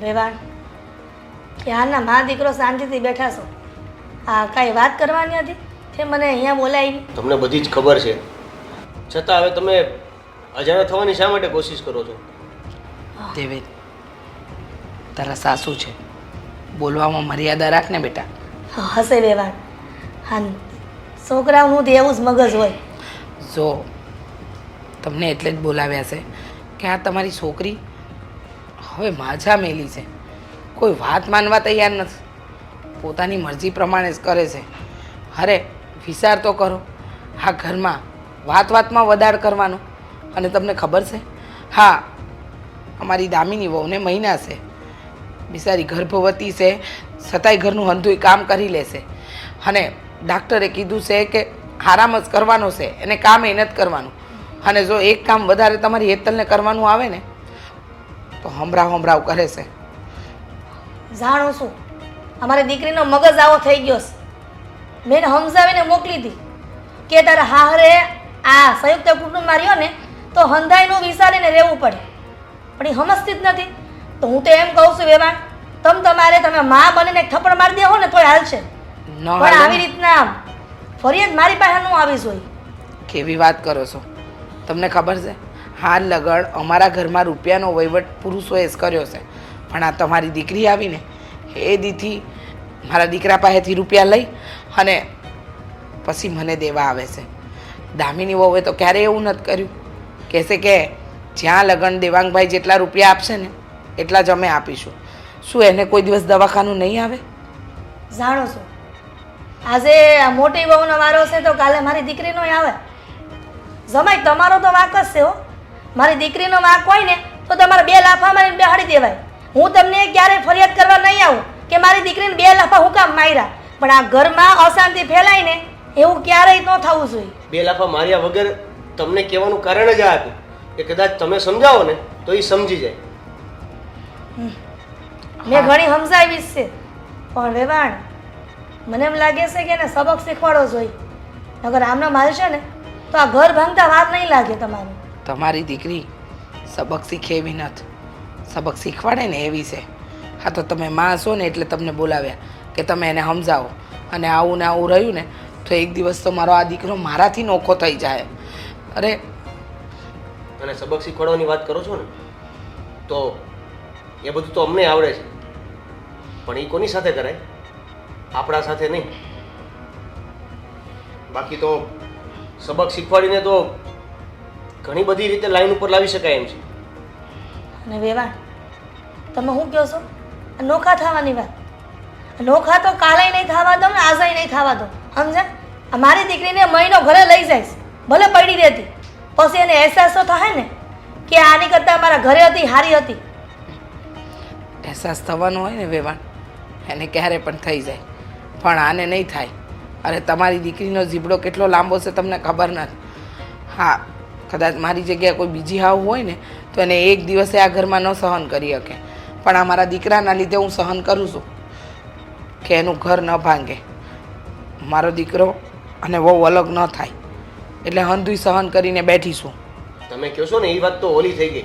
વેવાણ ના મા દીકરો શાંતિથી બેઠા છો. આ કાંઈ વાત કરવાની હતી? તે મને અહીંયા બોલાવી? તમને બધી જ ખબર છે. છતાં હવે તમે અજાણ્યા થવાની શા માટે કોશિશ કરો છો? દેવે તારા સાસુ છે. બોલવામાં મર્યાદા રાખ ને બેટા હશે વેવાણ હા છોકરાઓનું તો એવું જ મગજ હોય. જો તમને એટલે જ બોલાવ્યા છે કે આ તમારી છોકરી હવે માજા મેલી છે. કોઈ વાત માનવા તૈયાર નથી. પોતાની મરજી પ્રમાણે જ કરે છે. અરે, વિચાર તો કરો. આ ઘરમાં વાત વાતમાં વધાર કરવાનો. અને તમને ખબર છે? હા, અમારી દામિની વહુને મહિના છે. બિચારી ગર્ભવતી છે. છતાંય ઘરનું હંધુય કામ કરી લેશે અને ડાક્ટરે કીધું છે કે આરામ જ કરવાનો છે. એને કામ એ નથી કરવાનું. અને જો એક કામ વધારે તમારી હેતલને કરવાનું આવે ને તો હમરાવ હમરાવ કરે છે. જાણું છું અમારી દીકરીનો મગજ આવો થઈ ગયો છે. મેં સમજાવીને મોકલી હતી કે તારા હાહરે આ સંયુક્ત કુટુંબમાં રહ્યો ને તો હંધાઈનું વિચારીને રહેવું પડે. પણ એ સમજતી જ નથી. તો હું તો એમ કહું છું વેવાણ તમ તમારે તમે મા બનીને થપ્પડ મારી દેવો ને તોય હાલશે. પણ આવી? રીતના ફરિયાદ મારી પાસે ન આવી જોઈએ કેવી વાત કરો છો? તમને ખબર છે? હાલ લગડ અમારા ઘરમાં રૂપિયાનો વહીવટ પુરુષોએ જ કર્યો છે. પણ આ તમારી દીકરી આવીને એ દીથી મારા દીકરા પાસેથી રૂપિયા લઈ અને પછી મને દેવા આવે છે. દામિની વહુએ તો ક્યારેય એવું નથી કર્યું. કહેશે કે જ્યાં લગન દેવાંગભાઈ જેટલા રૂપિયા આપશે ને એટલા જ અમે આપીશું. શું એને કોઈ દિવસ દવાખાનું નહીં આવે? જાણો છો. આજે મોટી વહુનો વારો છે તો કાલે મારી દીકરીનો આવે. જમાઈ, તમારો તો વાક જ છે હો. મારી દીકરીનો વાંક હોય ને તો તમારે બે લાફા મારીને બેહાડી દેવાય. હું તમને ક્યારેય ફરિયાદ કરવા નહીં આવું કે મારી દીકરીને બે લાફા હું કામ માર્યા. પણ આ ઘરમાં અશાંતિ ફેલાય ને એવું ક્યારેય ન થવું જોઈએ. બે લાફા માર્યા વગર તમને કહેવાનું કારણ જ આ હતું કે કદાચ તમે સમજાવો ને તો એ સમજી જાય. મેં ઘણી સમજાવી છે. પણ વેવાણ મને એમ લાગે છે કે એને સબક શીખવાડવો જોઈએ. અગર આમનો માલ છે ને તો આ ઘર ભાંગતા વાર નહીં લાગે તમારું. તમારી દીકરી સબક શીખે એવી નથી. સબક શીખવાડે ને એવી છે. હા, તો તમે માં છો ને એટલે તમને બોલાવ્યા કે તમે એને સમજાવો. અને આવું ને આવું રહ્યું ને, તો એક દિવસ તો મારો આ દીકરો મારાથી નોખો થઈ જાય. અરે અને સબક શીખવાડવાની વાત કરો છો ને, તો એ બધું તો અમને આવડે છે. પણ એ કોની સાથે કરાય? આપણા સાથે નહીં. બાકી તો સબક શીખવાડીને તો ઘણી બધી રીતે લાઈન ઉપર લાવી શકાય એમ છે. અને વેવાણ તમે શું કહો છો? નોખા થવાની વાત. નોખા તો કાલે નહીં થવા દો ને આજે નહીં થવા દો. સમજે મારી દીકરીને મહિનો ઘરે લઈ જઈશ ભલે પડી રહેતી. પછી એને અહેસાસ તો થાય ને કે આની કરતાં મારા ઘરે હતી હારી હતી. અહેસાસ થવાનો હોય ને વેવાણ એને ક્યારે પણ થઈ જાય. પણ આને નહીં થાય. અરે તમારી દીકરીનો જીબડો કેટલો લાંબો છે તમને ખબર નથી. હા કદાચ મારી જગ્યાએ કોઈ બીજી હાવ હોય ને, તો એને એક દિવસે આ ઘરમાં ન સહન કરી શકે. પણ આ મારા દીકરાના લીધે હું સહન કરું છું કે એનું ઘર ન ભાંગે. મારો દીકરો અને વહુ અલગ ન થાય. એટલે હંધુય સહન કરીને બેઠીશું. તમે કહો છો ને એ વાત તો ઓલી થઈ ગઈ.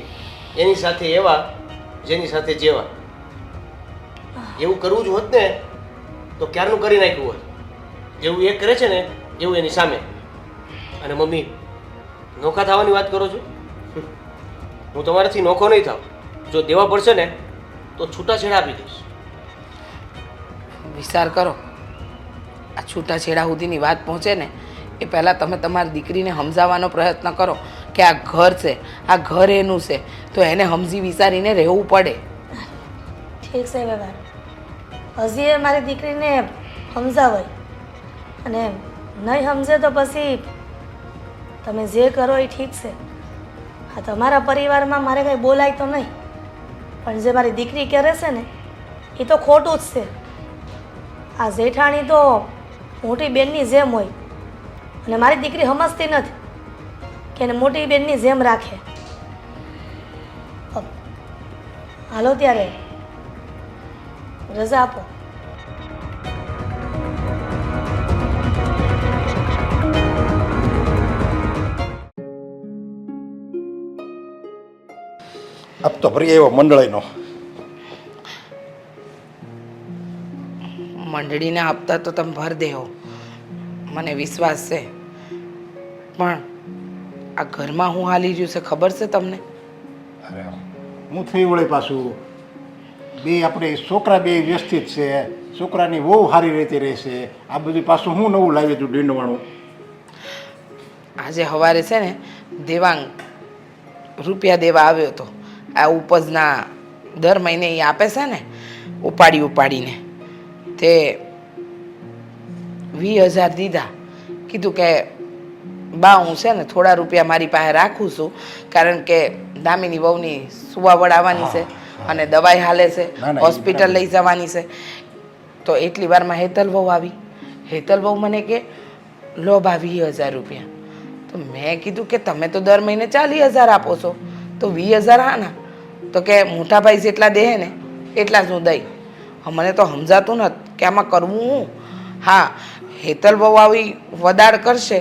એની સાથે એવા, જેની સાથે જેવા. એવું કરવું જ હોત ને, તો ક્યારનું કરી નાખ્યું હોત? જેવું એ કરે છે ને, એવું એની સામે. અને મમ્મી નોખા થવાની વાત કરો છો? હું તમારાથી નોખો નહીં થાવ. જો દેવા પડશે ને તો છૂટાછેડા આપી દઈશ. વિચાર કરો. આ છૂટાછેડા સુધીની વાત પહોંચે ને એ પહેલાં તમે તમારી દીકરીને સમજાવવાનો પ્રયત્ન કરો કે આ ઘર છે આ ઘર એનું છે તો એને સમજી વિચારીને રહેવું પડે. ઠીક છે બાબા હજી એ મારી દીકરીને સમજાવાય. અને નહીં સમજે તો પછી તમે જે કરો એ ઠીક છે. હા તમારા પરિવારમાં મારે કંઈ બોલાય તો નહીં. પણ જે મારી દીકરી કરે છે ને, એ તો ખોટું જ છે. આ જેઠાણી તો મોટી બેનની જેમ હોય. અને મારી દીકરી સમજતી નથી કે એને મોટી બેનની જેમ રાખે. હાલો ત્યારે. રજા આપો. હપ્તો ભરી આવ્યો મંડળીનો. મંડળીના હપ્તા તો તમે ભર દેહો. મને વિશ્વાસ છે. પણ આ ઘરમાં હું હાલી રહ્યું છે ખબર છે તમને? અરે હું થઈ વળે પાછું? બે આપણે છોકરા બે વ્યવસ્થિત છે છોકરાની બહુ સારી રીતે રહેશે આ બધું પાછું હું નવું લાવી તું ડીંડવાણું આજે સવારે છે ને દેવાંગ રૂપિયા દેવા આવ્યો હતો. આ ઉપજના દર મહિને એ આપે છે ને ઉપાડી ઉપાડીને. તે વીસ હજાર દીધા. કીધું કે બા હું છે ને થોડા રૂપિયા મારી પાસે રાખું છું કારણ કે દામિની વહુની સુવાવડ આવવાની છે અને દવાઈ હાલે છે હોસ્પિટલ લઈ જવાની છે. તો એટલી વારમાં હેતલ વહુ આવી. હેતલ વહુ મને કે લો બા વીસ હજાર રૂપિયા. તો મેં કીધું કે તમે તો દર મહિને ચાલીસ હજાર આપો છો. તો વીસ હજાર હા ના તો કે મોટા ભાઈ જેટલા દે ને એટલા જ હું દઈ. મને તો સમજાતું નથી કે આમાં કરવું હું? હા, હેતલ બહુ આવી વદાડ કરશે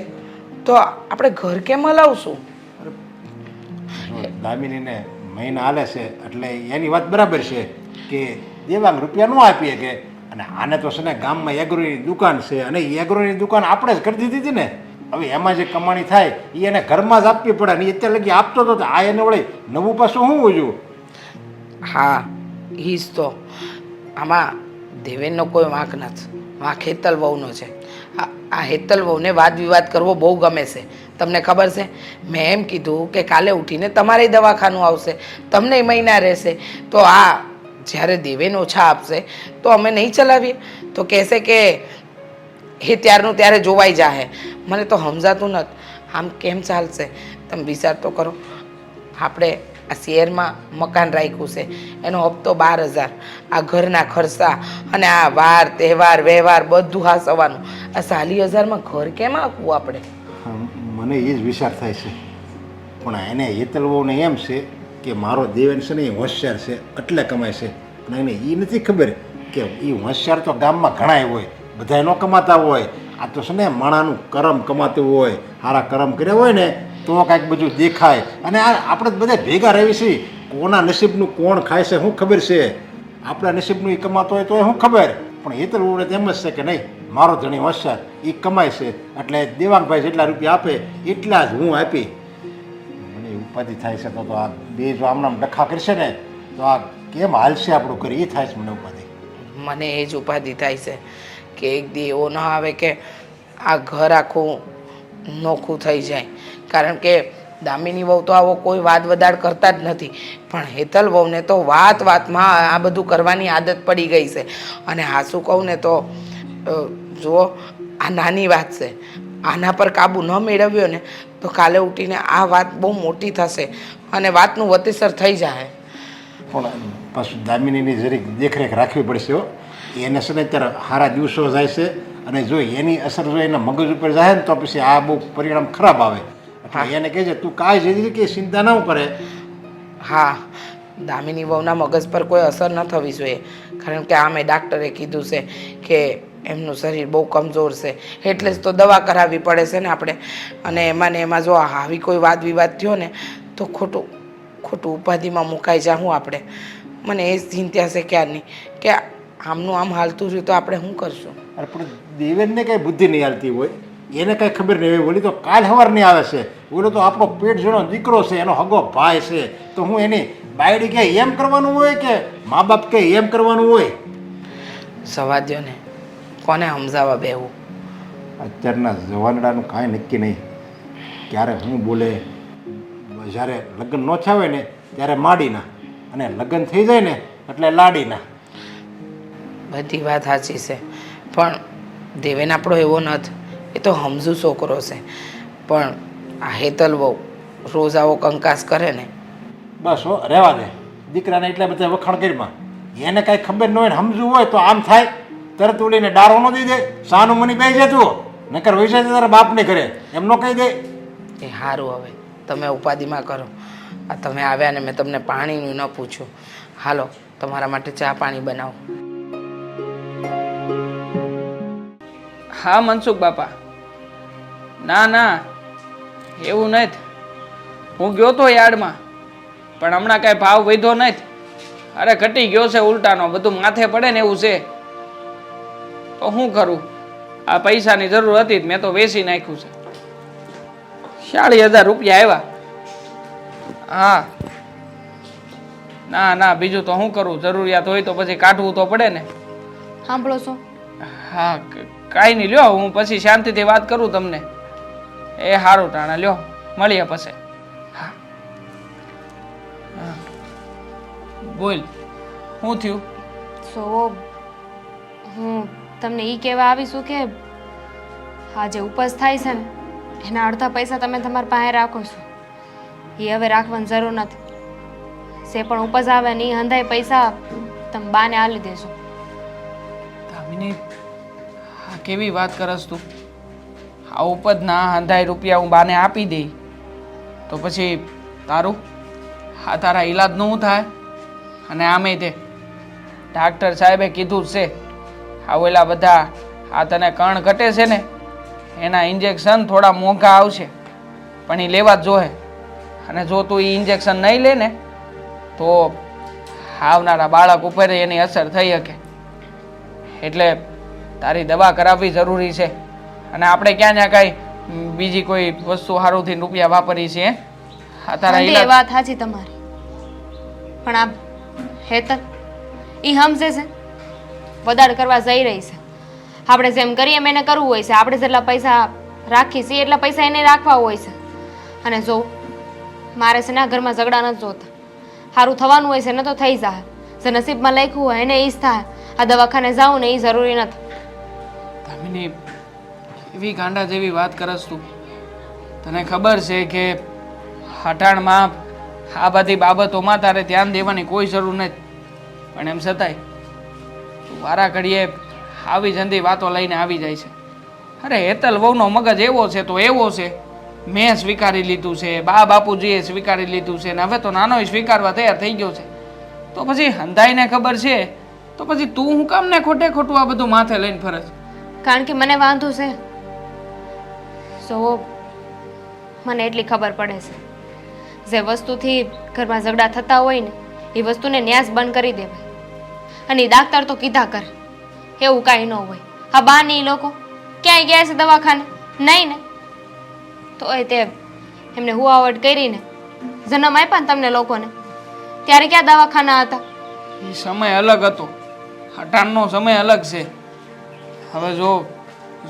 તો આપણે ઘર કેમ હલાવશું? દામિનીને મહિના હાલે છે એટલે એની વાત બરાબર છે કે દેવાંગ રૂપિયા ન આપીએ કે અને આને તો છે ને ગામમાં એગ્રોની દુકાન છે અને એગ્રોની દુકાન આપણે જ કરી દીધી હતી ને. હવે એમાં જે કમાણી થાય એ એને ઘરમાં જ આપવી પડે ને અત્યારે લગી આપતો તો આ એને વળી નવું પાછું શું હોયું હા ઈ જ તો. આમાં દેવેનનો કોઈ વાંક નથી. વાંક હેતલ વહુનો છે. આ હેતલ વહુને વાદ વિવાદ કરવો બહુ ગમે છે. તમને ખબર છે? મેં એમ કીધું કે કાલે ઉઠીને તમારે દવાખાનું આવશે. તમને મહિના રહેશે. તો આ જ્યારે દેવેન ઓછા આપશે, તો અમે નહીં ચલાવીએ? તો કહેશે કે એ ત્યારનું ત્યારે જોવાઈ જાહે. મને તો સમજાતું નથી. આમ કેમ ચાલશે? તમે વિચાર તો કરો. આપણે આ શહેરમાં મકાન રાખ્યું છે. એનો હપ્તો બાર હજાર. આ ઘરના ખર્ચા અને આ વાર, તહેવાર, વ્યવહાર બધું હાસવાનું. આ સાલી હજારમાં ઘર કેમ આપવું આપણે? મને એ જ વિચાર થાય છે. પણ એને હેતલવોને એમ છે કે મારો દેવેન છે ને એ હોશિયાર છે, એટલે કમાય છે. પણ એને એ નથી ખબર કે એ હોશિયાર તો ગામમાં ઘણાય હોય, બધાય ન કમાતા હોય. આ તો છે ને માણાનું કરમ કમાતું હોય સારા કરમ કર્યા હોય ને તો કાંઈક બધું દેખાય. અને આ આપણે બધા ભેગા રહેવી છીએ. કોના નસીબનું કોણ ખાય છે, શું ખબર છે? આપણા નસીબનું એ કમાતો હોય તો એ શું ખબર? પણ એ તો એમ જ છે કે નહીં, મારો ધણી હોશિયાર એ કમાય છે. એટલે દેવાંગભાઈ જેટલા રૂપિયા આપે, એટલા જ હું આપી. મને ઉપાધિ થાય છે તો તો આ બે જો આમનામ ડખા કરશે ને, તો આ કેમ હાલશે આપણું કરી એ થાય છે મને ઉપાધિ. મને એ જ ઉપાધિ થાય છે કે એક દી એવો ન આવે કે આ ઘર આખું નોખું થઈ જાય. કારણ કે દામિની વહુ તો આવો કોઈ વાદ વદાડ કરતા જ નથી. પણ હેતલ વહુને તો વાત વાતમાં આ બધું કરવાની આદત પડી ગઈ છે. અને હાસું કહું ને તો જુઓ, આ નાની વાત છે. આના પર કાબુ ન મેળવ્યો ને, તો કાલે ઉઠીને આ વાત બહુ મોટી થશે અને વાતનું વતેસર થઈ જાય. પણ પાછું દામિનીની જરીક દેખરેખ રાખવી પડશે એને છે ને અત્યારે સારા દિવસો જાય છે અને જો એની અસર જો એના મગજ ઉપર જાય ને, તો પછી આ બહુ પરિણામ ખરાબ આવે. એટલે એને કહે છે તું કાંઈ જતી કે ચિંતા ના કરે. હા. દામિની વહુના મગજ પર કોઈ અસર ન થવી જોઈએ. કારણ કે આમે ડાક્ટરે કીધું છે કે એમનું શરીર બહુ કમજોર છે. એટલે જ તો દવા કરાવવી પડે છે ને આપણે. અને એમાં ને એમાં જો આવી કોઈ વાદ વિવાદ થયો ને તો ખોટું ખોટું ઉપાધિમાં મુકાઈ જાઉં આપણે. મને એ જ ચિંતા છે ક્યારની કે આમનું આમ હાલતું રહ્યું તો આપણે શું કરશું? પણ દેવેનને કંઈ બુદ્ધિ નહીં હાલતી હોય. એને કાંઈ ખબર નહીં હોય. ઓલી તો કાલ સવારની આવે છે. ઓલો તો આપણો પેટ જેનો દીકરો છે એનો હગો ભાઈ છે. તો હું એની બાયડી કે એમ કરવાનું હોય કે મા બાપ કે એમ કરવાનું હોય? સવાદ્યો ને. કોને સમજાવવા બેવું અત્યારના જવાનડાનું કાંઈ નક્કી નહીં. ક્યારે હું બોલે? જ્યારે લગ્ન ન થયા ને ત્યારે માડીના. અને લગ્ન થઈ જાય ને એટલે લાડીના. બધી વાત સાચી છે. પણ દેવેન આપણો એવો નથી. એ તો હમઝુ છોકરો છે. પણ આ હેતલ બહુ રોજ આવો કંકાસ કરે ને. બસ હો રહેવા દે. દીકરાને એટલા બધા વખાણ કરીમાં એને કાંઈ ખબર ન હોય ને સમજવું હોય તો આમ થાય. તરત ઉડીને ડારો ન દઈ દે. સાનું મની બે જતું નકર હોય છે તારા બાપને ઘરે. એમનો ન કહી દે. એ સારું હવે. તમે ઉપાધિમાં કરો. આ તમે આવ્યા ને મેં તમને પાણીનું ન પૂછ્યું હાલો તમારા માટે ચા પાણી બનાવો. હા મનસુખ બાપા. ના ના એવું નથી હું ગયો તો યાર્ડમાં પણ હમણાં કાંઈ ભાવ વધ્યો નથી અરે ઘટી ગયો છે ઉલટાનો બધું માથે પડે ને એવું છે. તો શું કરું? આ પૈસાની જરૂર હતી મેં તો વેચી નાખ્યું છે. ચાલીસ હજાર રૂપિયા આવ્યા. હા. ના ના બીજું તો શું કરું? જરૂરિયાત હોય તો પછી કાઢવું તો પડે ને. સાંભળો છો. હા કાંઈ નહીં લ્યો હું પછી શાંતિથી વાત કરું તમને. એ સારું ટાણે લ્યો મળીએ પછી. હા. હા. બોલ શું થયું? સો હું તમને એ કહેવા આવીશું કે હા જે ઉપજ થાય છે ને એના અડધા પૈસા તમે તમારા પાસે રાખો છો. એ હવે રાખવાની જરૂર નથી. જે પણ ઉપજ આવે ને એ હંધાય પૈસા તમે બાને આલી દેશો દામિની આ કેવી વાત કરસ તું? આ ઉપજ ના અંધાઈ રૂપિયા હું બાને આપી દઈ તો પછી તારું? આ તારા ઈલાજનું શું થાય? અને આમે તે ડાક્ટર સાહેબે કીધું છે, આવેલા બધા આ તને કણ ઘટે છે ને, એના ઇન્જેક્શન થોડા મોંઘા આવશે. પણ એ લેવા જ જોહે. અને જો તું એ ઇન્જેક્શન નહીં લે ને, તો આવનારા બાળક ઉપર એની અસર થઈ શકે. એટલે તારી દવા કરાવવી જરૂરી છે. અને આપણે ક્યાં ત્યાં કાંઈ બીજી કોઈ વસ્તુ સારુંથી રૂપિયા વાપરી છે? તારા એ ઈલાજ વાત સાચી તમારી. પણ આ હેતલ એ સમજે છે. વધારે કરવા જઈ રહી છે. આપણે જેમ કરીએ એમ એને કરવું હોય છે. આપણે જેટલા પૈસા રાખી છીએ એટલા પૈસા એને રાખવા હોય છે. અને જો મારે છે ને ઘરમાં ઝઘડા નથી જોતા. સારું થવાનું હોય છે ને તો થઈ જાય. જે નસીબમાં લખ્યું હોય એને એ જ થાય. આ દવાખાને જાઉં ને એ જરૂરી નથી. એવી ગાંડા જેવી વાત કરસ તું. તને ખબર છે કે હટાણમાં આ બધી બાબતોમાં તારે ધ્યાન દેવાની કોઈ જરૂર નથી. પણ એમ છતાંય તું વારા ઘડીએ આવી જંદી વાતો લઈને આવી જાય છે. અરે, હેતલ વહુનો મગજ એવો છે તો એવો છે. મેં સ્વીકારી લીધું છે, બા બાપુજીએ સ્વીકારી લીધું છે ને હવે તો નાનો સ્વીકારવા તૈયાર થઈ ગયો છે. તો પછી હંધાઈને ખબર છે? તો પછી તું હું કામ ને ખોટે ખોટું આ બધું માથે લઈને ફરજ કારણ કે મને વાંધો છે. સો મને એટલી ખબર પડે છે. જે વસ્તુથી ઘરમાં ઝઘડા થતા હોય ને, એ વસ્તુને ન્યાસ બંધ કરી દેવાય અને એ ડાક્ટર તો કીધા કર, એવું કાંઈ ન હોય. હા, બા ને ઈ લોકો ક્યાંય ગયા છે દવાખાને? નહીં ને? તો એ તે એમને હુવાવટ કરીને જન્મ આપ્યા ને તમને લોકોને. ત્યારે ક્યાં દવાખાના હતા? એ સમય અલગ હતો. હટાણનો સમય અલગ છે. હવે જો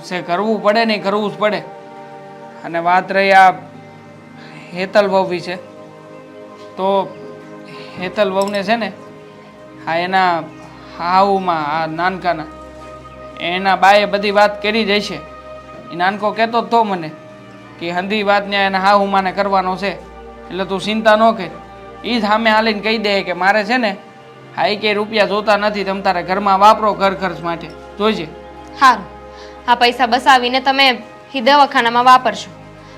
જે કરવું પડે ને કરવું જ પડે. અને વાત રહી આ હેતલ વહુ વિશે તો હેતલ વહુને છે ને હા એના હાઉમાં, આ નાનકાના, એના બાએ બધી વાત કરી જ છે એ નાનકો કહેતો તો મને કે હંધી વાત ને એના હાહુમાને કરવાનો છે, એટલે તું ચિંતા ન કર. એ જ સામે હાલીને કહી દે કે મારે છે ને હા એ કે રૂપિયા જોતા નથી, તમે તારે ઘરમાં વાપરો ઘર ખર્ચ માટે. જોઈજે. હા આ પૈસા બસાવીને તમે એ દવાખાનામાં વાપરશું.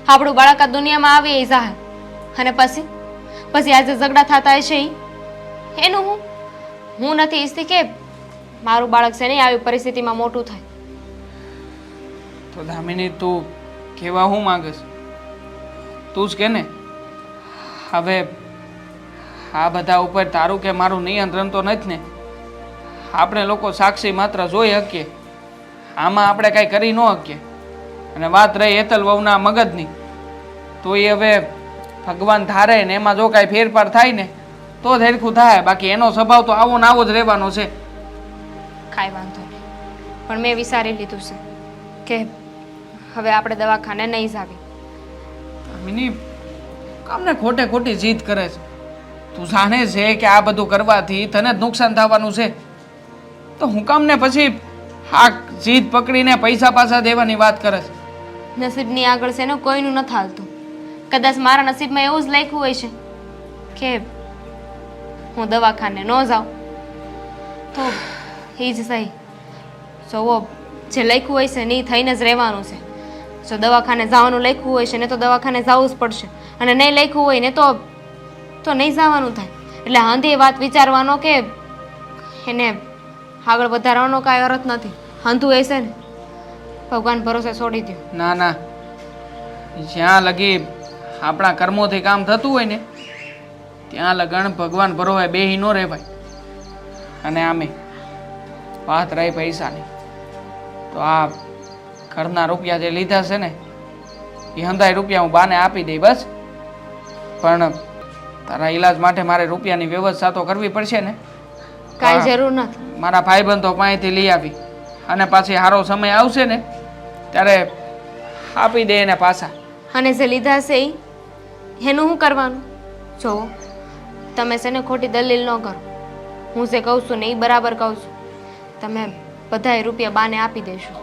આપણું બાળક આ દુનિયામાં આવી એ જાહે. અને પછી? પછી આજે ઝઘડા થતા હશે એ એનું હું? હું નથી ઈચ્છતી કે મારું બાળક છે નહીં આવી પરિસ્થિતિમાં મોટું થાય. તો દામિની, તું કહેવા હું માંગસ? તું જ કે ને? હવે આ બધા ઉપર તારું કે મારું નિયંત્રણ તો નથી ને? આપણે લોકો સાક્ષી માત્ર જોઈ શકીએ. આમાં આપણે કાંઈ કરી ન શકીએ. અને વાત રહી હેતલ વહુના મગજની તો એ હવે ભગવાન ધારે ને એમાં જો કાંઈ ફેરફાર થાય ને તો જ હેરખું થાય. બાકી એનો સ્વભાવ તો આવો ને આવો જ રહેવાનો છે. કાંઈ વાંધો નહીં. પણ મેં વિચારી લીધું છે કે હવે આપણે દવાખાને નહીં જાવી મિની કામને ખોટે ખોટી જીદ કરે છે? તું જાણે છે કે આ બધું કરવાથી તને જ નુકસાન થવાનું છે. તો હું કામને પછી આ જીદ પકડીને પૈસા પાછા દેવાની વાત કરે છે? નસીબની આગળ છે ને કોઈનું નથી હાલતું કદાચ મારા નસીબમાં એવું જ લખ્યું હોય છે કે હું દવાખાને ન જાઉં. તો એ જ સહી. જોવો જે લખ્યું હોય છે ને એ થઈને જ રહેવાનું છે. જો દવાખાને જવાનું લખ્યું હોય છે ને તો દવાખાને જવું જ પડશે. અને નહીં લખ્યું હોય ને તો તો નહીં જવાનું થાય. એટલે હાંધી વાત વિચારવાનો કે એને આગળ વધારવાનો કાંઈ અર્થ નથી. હાંધું એ છે ને ભગવાન ભરોસે છોડી દો ના ના. જ્યાં લગી આપણા કર્મોથી કામ થતું હોય ને ત્યાં લગણ ભગવાન ભરોવે બેહી ન રહેવાય. અને આમે વાત રહી પૈસાની. તો આ ઘરના રૂપિયા જે લીધા છે ને એ હંધાય રૂપિયા હું બાને આપી દઈ બસ. પણ તારા ઈલાજ માટે મારે રૂપિયાની વ્યવસ્થા તો કરવી પડશે ને. કાંઈ. જરૂર નથી. મારા ભાઈબંધો પાસેથી લઈ આવી. અને પાછી સારો સમય આવશે ને ત્યારે આપી દે એને પાછા. અને જે લીધા છે એ એનું શું કરવાનું? જો તમે છે ને ખોટી દલીલ ન કરો. હું જે કહું છું ને એ બરાબર કહું છું. તમે બધાય રૂપિયા બાને આપી દેશો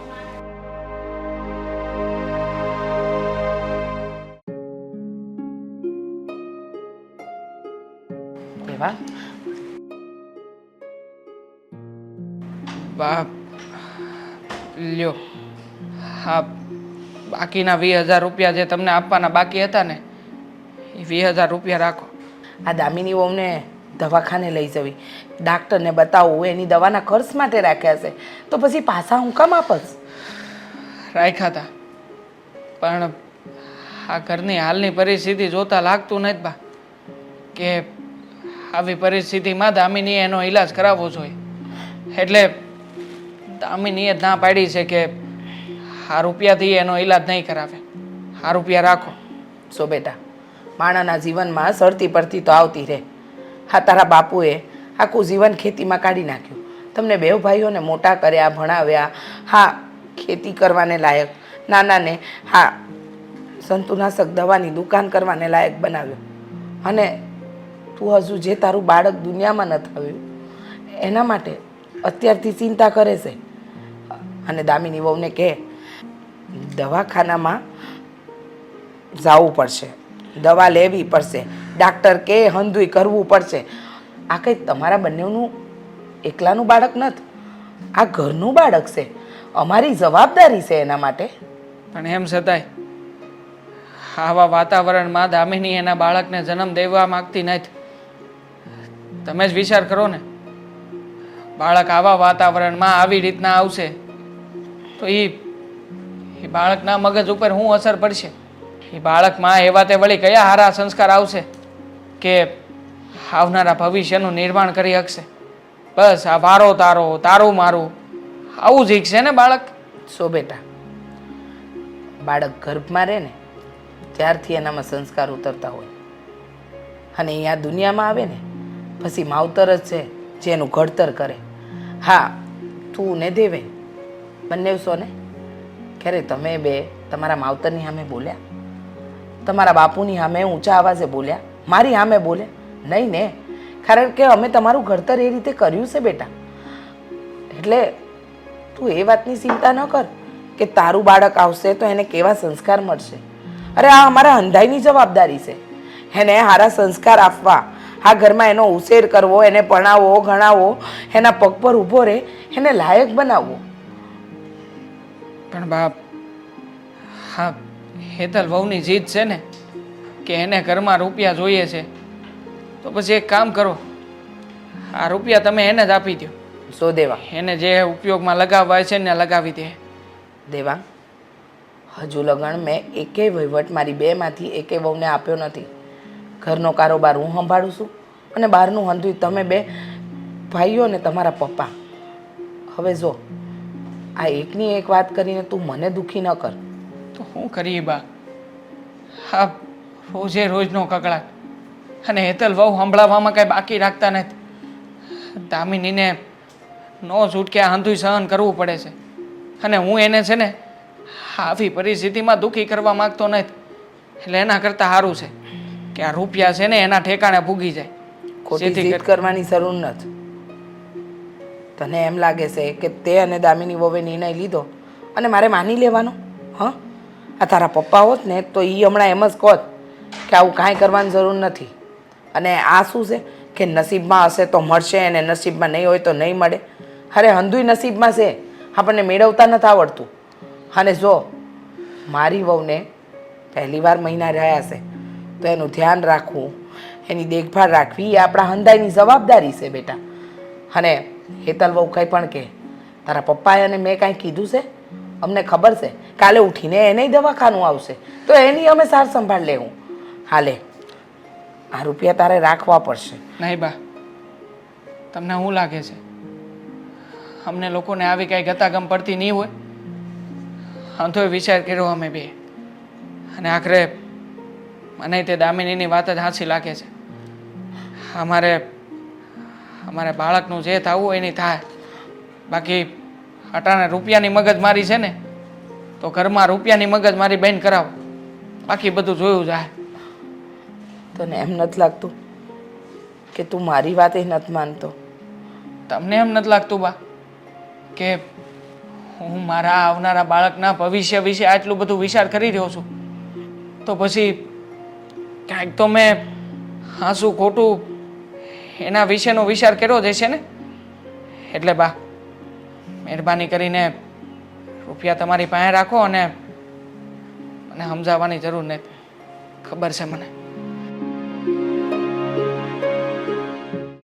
વાહ લ્યો. હા બાકીના વીસ હજાર રૂપિયા જે તમને આપવાના બાકી હતા ને એ વીસ હજાર રૂપિયા રાખો. આ દામિની વહુને દવાખાને લઈ જવી. ડાક્ટરને બતાવવું એની દવાના ખર્ચ માટે રાખ્યા છે. તો પછી પાછા હું કામ આપસ? રાખ્યા હતા. પણ આ ઘરની હાલની પરિસ્થિતિ જોતા લાગતું નથી બા કે આવી પરિસ્થિતિમાં દામિનીએ એનો ઈલાજ કરાવવો જોઈએ. એટલે દામિનીએ જ ના પાડી છે કે આ રૂપિયાથી એનો ઈલાજ નહીં કરાવે. આ રૂપિયા રાખો. સો બેટા, માણાના જીવનમાં સરતી પરથી તો આવતી રહે. હા, તારા બાપુએ આખું જીવન ખેતીમાં કાઢી નાખ્યું. તમને બે ભાઈઓને મોટા કર્યા, ભણાવ્યા, હા, ખેતી કરવાને લાયક, નાનાને, હા, સંતુનાશક દવાની દુકાન કરવાને લાયક બનાવ્યો. અને તું હજુ જે તારું બાળક દુનિયામાં નથી આવ્યું એના માટે અત્યારથી ચિંતા કરે છે. અને દામિની વહુને કહે, દવાખાનામાં જવું પડશે. દવા લેવી પડશે. ડાક્ટર કે હંધુઈ કરવું પડશે. આ કંઈ તમારા બંનેનું એકલાનું બાળક નથી. આ ઘરનું બાળક છે. અમારી જવાબદારી છે એના માટે. પણ એમ છતાંય આવા વાતાવરણમાં દામિની એના બાળકને જન્મ દેવા માંગતી નથી. તમે જ વિચાર કરો ને. બાળક આવા વાતાવરણમાં આવી રીતના આવશે તો એ એ બાળકના મગજ ઉપર શું અસર પડશે? એ બાળકમાં એવા તે વળી કયા હારા સંસ્કાર આવશે કે આવનારા ભવિષ્યનું નિર્માણ કરી શકશે બસ આ વારો તારો, તારું મારું, આવું જ છે ને બાળક? સો બેટા, બાળક ગર્ભમાં રહે ને, ત્યારથી એનામાં સંસ્કાર ઉતરતા હોય. અને અહીંયા દુનિયામાં આવે ને, પછી માવતર જ છે જે એનું ઘડતર કરે. હા, તું ને દેવે. બંને ને ક્યારે તમે બે તમારા માવતરની સામે બોલ્યા. તમારા બાપુની સામે ઊંચા અવાજે બોલ્યા. મારી સામે બોલ્યા નહીં ને. કારણ કે અમે તમારું ઘડતર એ રીતે કર્યું છે બેટા. એટલે તું એ વાતની ચિંતા ન કર કે તારું બાળક આવશે તો એને કેવા સંસ્કાર મળશે. અરે આ અમારા અંધાઈની જવાબદારી છે. એને સારા સંસ્કાર આપવા, આ ઘરમાં એનો ઉછેર કરવો, એને ભણાવવો ગણાવવો એના પગ પર ઊભો રહે, એને લાયક બનાવવો. પણ બાપ હા હેતલ વહુની જીદ છે ને કે એને ઘરમાં રૂપિયા જોઈએ છે તો પછી એક કામ કરો. આ રૂપિયા તમે એને જ આપી દો સો દેવા. એને જે ઉપયોગમાં લગાવવા છે ને લગાવી દે. દેવા હજુ લગન મેં એકેય વહીવટ મારી બેમાંથી એકેય વહુને આપ્યો નથી. ઘરનો કારોબાર હું સંભાળું છું અને બહારનું હંધુય તમે બે ભાઈઓ ને તમારા પપ્પા. હવે જો આ એકની એક વાત કરીને તું મને દુખી ન કર. તો શું કરીએ બા? હા રોજે રોજનો કકળાટ. અને હેતલ વહુ સંભળાવવામાં કાંઈ બાકી રાખતા નથી. દામિનીને નો છૂટકે આંધુય સહન કરવું પડે છે. અને હું એને છે ને આવી પરિસ્થિતિમાં દુઃખી કરવા માંગતો નથી. એટલે એના કરતાં સારું છે કે આ રૂપિયા છે ને એના ઠેકાણે ભૂગી જાય. ખોટી કરવાની જરૂર નથી. તને એમ લાગે છે કે તે અને દામિની વોવે નિર્ણય લીધો? અને મારે માની લેવાનો? હં? આ તારા પપ્પા હોત ને તો એ હમણાં એમ જ કહત કે આવું કાંઈ કરવાની જરૂર નથી. અને આ શું છે કે નસીબમાં હશે તો મળશે અને નસીબમાં નહીં હોય તો નહીં મળે? અરે હંધુય નસીબમાં છે. આપણને મેળવતા નથી આવડતું. અને જો મારી વહુને પહેલી વાર મહિના રહ્યા છે, તો એનું ધ્યાન રાખવું, એની દેખભાળ રાખવી, એ આપણા હંધાઈની જવાબદારી છે બેટા. અને હેતલ વહુ કંઈ પણ કહે. તારા પપ્પાએ અને મેં કાંઈ કીધું છે? અમને ખબર છે? કાલે ઉઠીને એને દવાખાનું આવશે. તો એની અમે સાર સંભાળ લેવું. હાલે, આ રૂપિયા તારે રાખવા પડશે. નહીં બા, તમને શું લાગે છે? અમને લોકોને આવી કાંઈ ગતાગમ પડતી નહીં હોય. આમ તો વિચાર કર્યો અમે બે. અને આખરે મને તે દામિનીની વાત જ હાંસી લાગે છે. અમારે અમારે બાળકનું જે થવું હોય એની થાય. બાકી અટાણે રૂપિયાની મગજમારી છે ને તો ઘરમાં રૂપિયાની મગજ મારી બેન કરાવો. બાકી બધું જોયું જાય. તને એમ નથી લાગતું કે તું મારી વાત એ નથી માનતો? તમને એમ નથી લાગતું બા કે હું મારા આવનારા બાળકના ભવિષ્ય વિશે આટલું બધું વિચાર કરી રહ્યો છું? તો પછી કાંઈક તો મેં હાસું ખોટું એના વિશેનો વિચાર કર્યો જ હશે ને? એટલે બા, મહેરબાની કરીને રૂપિયા તમારી પાસે રાખો અને મને સમજાવવાની જરૂર નથી. ખબર છે મને.